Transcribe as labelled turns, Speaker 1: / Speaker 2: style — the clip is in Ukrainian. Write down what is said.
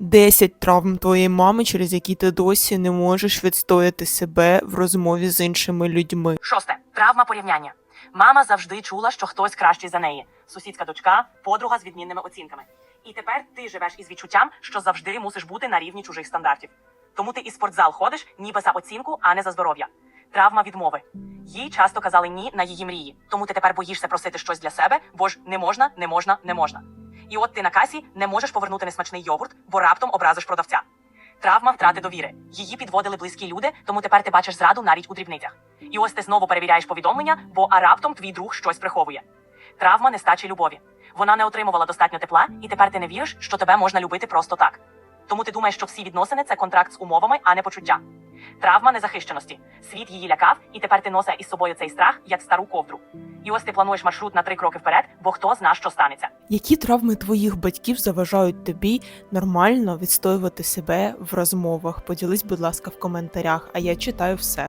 Speaker 1: 10 травм твоєї мами, через які ти досі не можеш відстояти себе в розмові з іншими людьми.
Speaker 2: Шосте травма порівняння. Мама завжди чула, що хтось кращий за неї. Сусідська дочка, подруга з відмінними оцінками. І тепер ти живеш із відчуттям, що завжди мусиш бути на рівні чужих стандартів. Тому ти і спортзал ходиш ніби за оцінку, а не за здоров'я. Травма відмови. Їй часто казали ні на її мрії. Тому ти тепер боїшся просити щось для себе, бо ж не можна, не можна, не можна. І от ти на касі не можеш повернути несмачний йогурт, бо раптом образиш продавця. Травма втрати довіри. Її підводили близькі люди, тому тепер ти бачиш зраду навіть у дрібницях. І ось ти знову перевіряєш повідомлення, бо а раптом твій друг щось приховує. Травма нестачі любові. Вона не отримувала достатньо тепла, і тепер ти не віриш, що тебе можна любити просто так. Тому ти думаєш, що всі відносини це контракт з умовами, а не почуття. Травма незахищеності. Світ її лякав, і тепер ти носиш із собою цей страх як стару ковдру. І ось ти плануєш маршрут на три кроки вперед, бо хто зна, що станеться.
Speaker 1: Які травми твоїх батьків заважають тобі нормально відстоювати себе в розмовах? Поділись, будь ласка, в коментарях, а я читаю все.